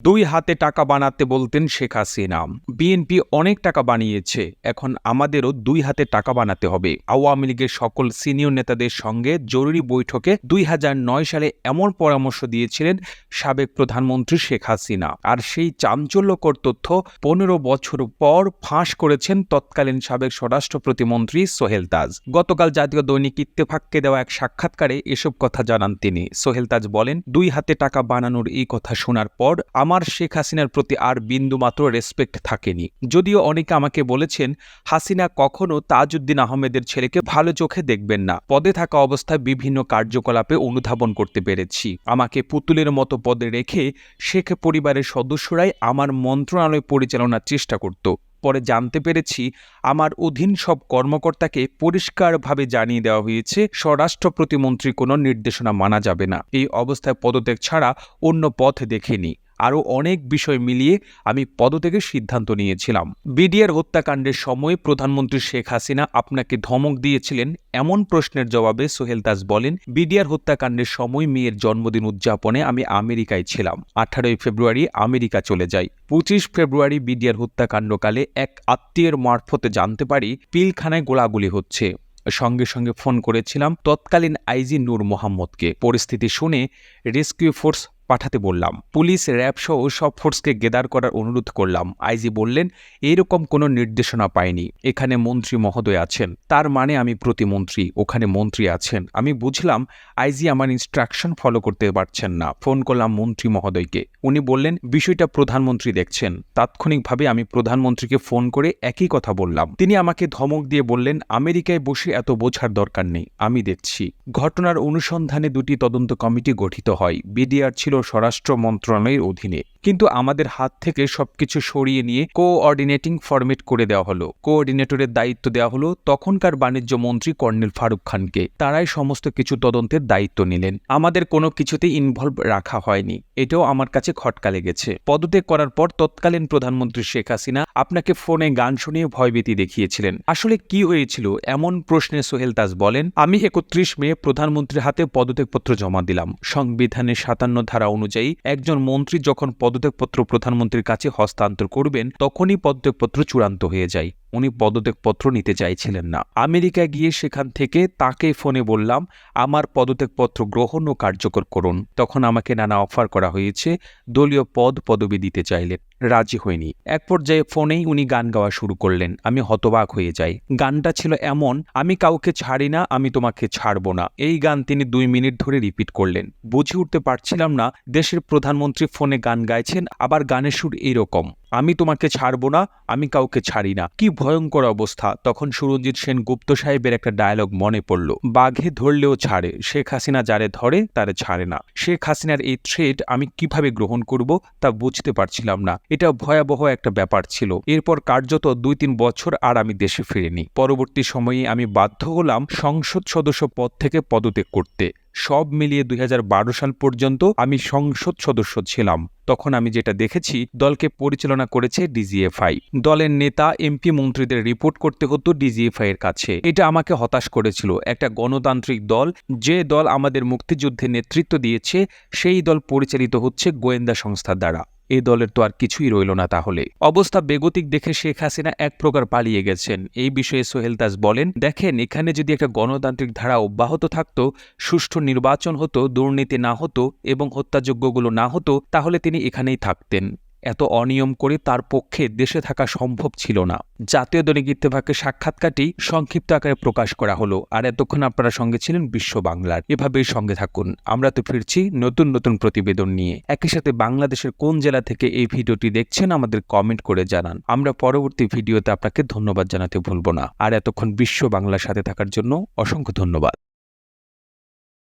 দুই হাতে টাকা বানাতে বলতেন শেখ হাসিনা। বিএনপি অনেক টাকা বানিয়েছে, এখন আমাদেরও দুই হাতে টাকা বানাতে হবে। আওয়ামী লীগের সকল সিনিয়র নেতাদের সঙ্গে জরুরি বৈঠকে দুই সালে এমন পরামর্শ দিয়েছিলেন সাবেক প্রধানমন্ত্রী শেখ হাসিনা। আর সেই চাঞ্চল্যকর তথ্য পনেরো বছর পর ফাঁস করেছেন তৎকালীন সাবেক স্বরাষ্ট্র প্রতিমন্ত্রী সোহেল তাজ। গতকাল জাতীয় দৈনিক ইত্তেফাককে দেওয়া এক সাক্ষাৎকারে এসব কথা জানান তিনি। সোহেল তাজ বলেন, দুই হাতে টাকা বানানোর এই কথা শোনার পর আমার শেখ হাসিনার প্রতি আর বিন্দুমাত্র রেসপেক্ট থাকেনি। যদিও অনেকে আমাকে বলেছেন, হাসিনা কখনো তাজউদ্দিন আহমেদের ছেলেকে ভালো চোখে দেখবেন না। পদে থাকা অবস্থায় বিভিন্ন কার্যকলাপে অনুধাবন করতে পেরেছি। আমাকে পুতুলের মতো পদে রেখে শেখ পরিবারের সদস্যরাই আমার মন্ত্রণালয় পরিচালনার চেষ্টা করত। পরে জানতে পেরেছি, আমার অধীন সব কর্মকর্তাকে পরিষ্কারভাবে জানিয়ে দেওয়া হয়েছে, স্বরাষ্ট্র প্রতিমন্ত্রী কোনো নির্দেশনা মানা যাবে না। এই অবস্থায় পদত্যাগ ছাড়া অন্য পথ দেখেনি। আরও অনেক বিষয় মিলিয়ে আমি পদত্যাগের সিদ্ধান্ত নিয়েছিলাম। বিডিআর হত্যাকাণ্ডের সময় প্রধানমন্ত্রী শেখ হাসিনা আপনাকে ধমক দিয়েছিলেন এমন প্রশ্নের জবাবে সোহেল দাস বলেন, বিডিআর হত্যাকাণ্ডের সময় মেয়ের জন্মদিন উদযাপনে আমি আমেরিকায় ছিলাম। আঠারোই ফেব্রুয়ারি আমেরিকা চলে যাই। পঁচিশ ফেব্রুয়ারি বিডিআর হত্যাকাণ্ডকালে এক আত্মীয়ের মারফতে জানতে পারি পিলখানায় গোলাগুলি হচ্ছে। সঙ্গে সঙ্গে ফোন করেছিলাম তৎকালীন আইজি নূর মোহাম্মদকে। পরিস্থিতি শুনে রেস্কিউ ফোর্স পাঠাতে বললাম। পুলিশ, র্যাব সহ সব ফোর্সকে গেদার করার অনুরোধ করলাম। আইজি বললেন, এরকম কোনো নির্দেশনা পাইনি। এখানে মন্ত্রী মহোদয় আছেন। তার মানে আমি প্রতিমন্ত্রী ওখানে মন্ত্রী আছেন। আমি বুঝলাম, আইজি আমার ইনস্ট্রাকশন ফলো করতে পারছেন না। ফোন করলাম মন্ত্রী মহোদয়কে। উনি বললেন, বিষয়টা প্রধানমন্ত্রী দেখছেন। তাৎক্ষণিকভাবে আমি প্রধানমন্ত্রীকে ফোন করে একই কথা বললাম। তিনি আমাকে ধমক দিয়ে বললেন, আমেরিকায় বসে এত বোঝার দরকার নেই। আমি দেখছি। ঘটনার অনুসন্ধানে দুটি তদন্ত কমিটি গঠিত হয়। বিডিআর ছিল স্বরাষ্ট্র মন্ত্রণালয়ের অধীনে। কিন্তু আমাদের হাত থেকে সবকিছু সরিয়ে নিয়ে কোঅর্ডিনেটিং ফরমেট করে দেওয়া হলো। কোঅর্ডিনেটরের দায়িত্ব দেওয়া হলো তখনকার বাণিজ্য মন্ত্রী কর্নেল ফারুক খানকে। তারাই সমস্ত কিছু তদন্তের দায়িত্ব নিলেন। আমাদের কোনো কিছুতেই ইনভলভ রাখা হয়নি। এটাও আমার কাছে খটকা লেগেছে। পদত্যাগ করার পর তৎকালীন প্রধানমন্ত্রী শেখ হাসিনা আপনাকে ফোনে গান শুনিয়ে ভয়ভীতি দেখিয়েছিলেন। আসলে কি হয়েছিল এমন প্রশ্নে সোহেল তাজ বলেন, আমি একত্রিশ মে প্রধানমন্ত্রীর হাতে পদত্যাগপত্র জমা দিলাম। সংবিধানের সাতান্ন ধারা অনুযায়ী একজন মন্ত্রী যখন পদত্যাগপত্র প্রধানমন্ত্রীর কাছে হস্তান্তর করবেন তখনই পদত্যাগপত্র চূড়ান্ত হয়ে যায়। উনি পদত্যাগপত্র নিতে চাইছিলেন না। আমেরিকায় গিয়ে সেখান থেকে তাকে ফোনে বললাম, আমার পদত্যাগপত্র গ্রহণ ও কার্যকর করুন। তখন আমাকে নানা অফার করা হয়েছে, দলীয় পদ পদবি দিতে চাইলেন রাজি হয়নি এক পর্যায়ে ফোনেই উনি গান গাওয়া শুরু করলেন। আমি হতবাক হয়ে যাই। গানটা ছিল এমন, আমি কাউকে ছাড়ি না, আমি তোমাকে ছাড়ব না। এই গান তিনি দুই মিনিট ধরে রিপিট করলেন। বুঝে উঠতে পারছিলাম না, দেশের প্রধানমন্ত্রী ফোনে গান গাইছেন, আবার গানের সুর এইরকম আমি তোমাকে ছাড়ব না, আমি কাউকে ছাড়ি না। কি ভয়ঙ্কর অবস্থা। তখন সুরঞ্জিত সেন গুপ্ত সাহেবের একটা ডায়লগ মনে পড়ল। বাঘে ধরলেও ছাড়ে। শেখ হাসিনা যারে ধরে, তারে ছাড়ে না। শেখ হাসিনার এই থ্রেড আমি কীভাবে গ্রহণ করব, তা বুঝতে পারছিলাম না। এটা ভয়াবহ একটা ব্যাপার ছিল। এরপর কার্যত দুই তিন বছর আর আমি দেশে ফিরিনি। পরবর্তী সময়ে আমি বাধ্য হলাম সংসদ সদস্য পদ থেকে পদত্যাগ করতে। সব মিলিয়ে দুই হাজার বারো সাল পর্যন্ত আমি সংসদ সদস্য ছিলাম। তখন আমি যেটা দেখেছি, দলকে পরিচালনা করেছে ডিজিএফআই। দলের নেতা, এমপি মন্ত্রীদের রিপোর্ট করতে হতো ডিজিএফআই এর কাছে। এটা আমাকে হতাশ করেছিল। একটা গণতান্ত্রিক দল, যে দল আমাদের মুক্তিযুদ্ধে নেতৃত্ব দিয়েছে, সেই দল পরিচালিত হচ্ছে গোয়েন্দা সংস্থার দ্বারা। এই দলের তো আর কিছুই রইল না তাহলে। অবস্থা বেগতিক দেখে শেখ হাসিনা এক প্রকার পালিয়ে গেছেন। এই বিষয়ে সোহেল দাস বলেন, দেখেন, এখানে যদি একটা গণতান্ত্রিক ধারা অব্যাহত থাকত, সুষ্ঠু নির্বাচন হতো, দুর্নীতি না হতো এবং হত্যাযোগ্যগুলো না হতো, তাহলে তিনি এখানেই থাকতেন। এত অনিয়ম করে তার পক্ষে দেশে থাকা সম্ভব ছিল না। জাতীয় দৈনিক ইত্তেফাকের সাক্ষাৎকারটি সংক্ষিপ্ত আকারে প্রকাশ করা হলো। আর এতক্ষণ আপনারা সঙ্গে ছিলেন বিশ্ব বাংলার। এভাবেই সঙ্গে থাকুন। আমরা তো ফিরছি নতুন নতুন প্রতিবেদন নিয়ে। একই সাথে বাংলাদেশের কোন জেলা থেকে এই ভিডিওটি দেখছেন আমাদের কমেন্ট করে জানান। আমরা পরবর্তী ভিডিওতে আপনাকে ধন্যবাদ জানাতে ভুলব না। আর এতক্ষণ বিশ্ব বাংলার সাথে থাকার জন্য অসংখ্য ধন্যবাদ।